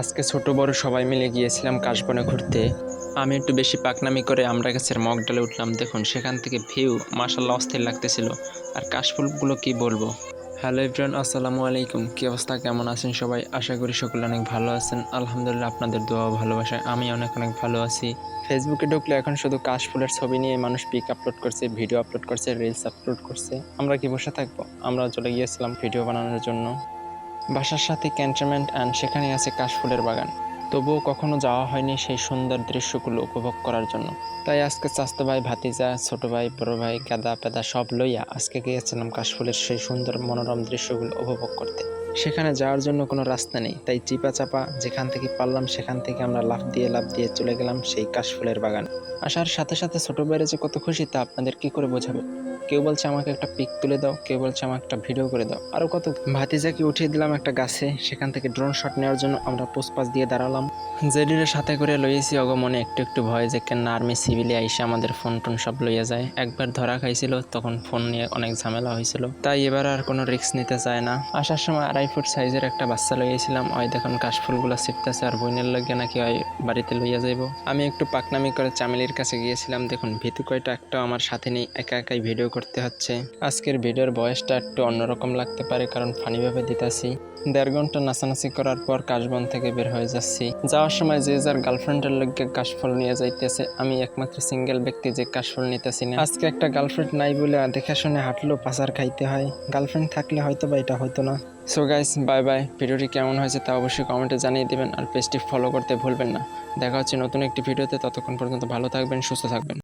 আজকে ছোট বড় সবাই মিলে গিয়েছিলাম কাশবনে ঘুরতে। আমি একটু বেশি পাকনামি করে আমরা গাছের মগ ডালে উঠলাম। দেখুন, সেখান থেকে ভিউ মাসাল্লাহ অস্থির লাগতেছিল। আর কাশফুলগুলো কি বলব? হ্যালো এভরিওয়ান, আসসালামু আলাইকুম। কী অবস্থা? কেমন আছেন সবাই? আশা করি সকলে অনেক ভালো আছেন। আলহামদুলিল্লাহ আপনাদের দোয়া ভালোবাসায় আমি অনেক অনেক ভালো আছি। ফেসবুকে ঢুকলে এখন শুধু কাশফুলের ছবি নিয়ে মানুষ পিক আপলোড করছে ভিডিও আপলোড করছে রিলস আপলোড করছে। আমরা কি বসে থাকব? আমরা চলে গিয়েছিলাম ভিডিও বানানোর জন্য। বাসার সাথে ক্যান্টনমেন্ট অ্যান্ড সেখানে আছে কাশফুলের বাগান। তবুও কখনো যাওয়া হয়নি সেই সুন্দর দৃশ্যগুলো উপভোগ করার জন্য। তাই আজকে চাস্তো ভাই, ভাতিজা, ছোট ভাই, বড় ভাই, গাদা, পেদা সব লইয়া আজকে গিয়েছিলাম কাশফুলের সেই সুন্দর মনোরম দৃশ্যগুলো উপভোগ করতে। সেখানে যাওয়ার জন্য কোনো রাস্তা নেই, তাই চিপা চাপা যেখান থেকে পারলাম সেখান থেকে আমরা লাফ দিয়ে লাফ দিয়ে চলে গেলাম সেই কাশফুলের বাগান। আসার সাথে সাথে ছোট বাইরে যে কত খুশি তা আপনাদের কি করে বোঝাবে? কেউ বলছে আমাকে একটা পিক তুলে দাও, কেউ বলছে আমাকে একটা ভিডিও করে দাও। আরও কত ভাতিজাকে উঠিয়ে দিলাম একটা গাছে, সেখান থেকে ড্রোন শট নেওয়ার জন্য আমরা পোস্টপাস দিয়ে দাঁড়ালাম। জেডির সাথে করে লইয়েছি অগমনে একটু একটু ভয় যে কেন আর্মি সিভিলে আইসে আমাদের ফোন টোন সব লইয়া যায়। একবার ধরা খাইছিল, তখন ফোন নিয়ে অনেক ঝামেলা হয়েছিল তাই এবার আর কোনো রিস্ক নিতে চায় না। আসার সময় আড়াই ফুট সাইজের একটা বাচ্চা লইয়েছিলাম। ওই দেখুন কাশফুলগুলো ছিপতেছে আর বইনের লগে নাকি ওই বাড়িতে লইয়া যাইব। আমি একটু পাকনামি করে চামেলির কাছে গিয়েছিলাম। দেখুন ভীতু কয়টা একটা আমার সাথে নেই, একা একাই ভিডিও করতে হচ্ছে। আজকের ভিডিওর বয়সটা একটু অন্যরকম লাগতে পারে কারণ ফানিভাবে দিতেছি। দেড় ঘণ্টা নাচানাচি করার পর কাশবন থেকে বের হয়ে যাচ্ছি। যাওয়ার সময় যে যার গার্লফ্রেন্ডের লগে কাশফল নিয়ে যাইতেছে, আমি একমাত্র সিঙ্গেল ব্যক্তি যে কাশফল নিতেছি না। আজকে একটা গার্লফ্রেন্ড নাই বলে দেখে শুনে হাঁটলেও পাচার খাইতে হয়। গার্লফ্রেন্ড থাকলে হয়তো বা এটা হতো না। সো গাইস বাই বাই ভিডিওটি কেমন হয়েছে তা অবশ্যই কমেন্টে জানিয়ে দিবেন আর পেজটি ফলো করতে ভুলবেন না। দেখা হচ্ছে নতুন একটি ভিডিওতে। ততক্ষণ পর্যন্ত ভালো থাকবেন, সুস্থ থাকবেন।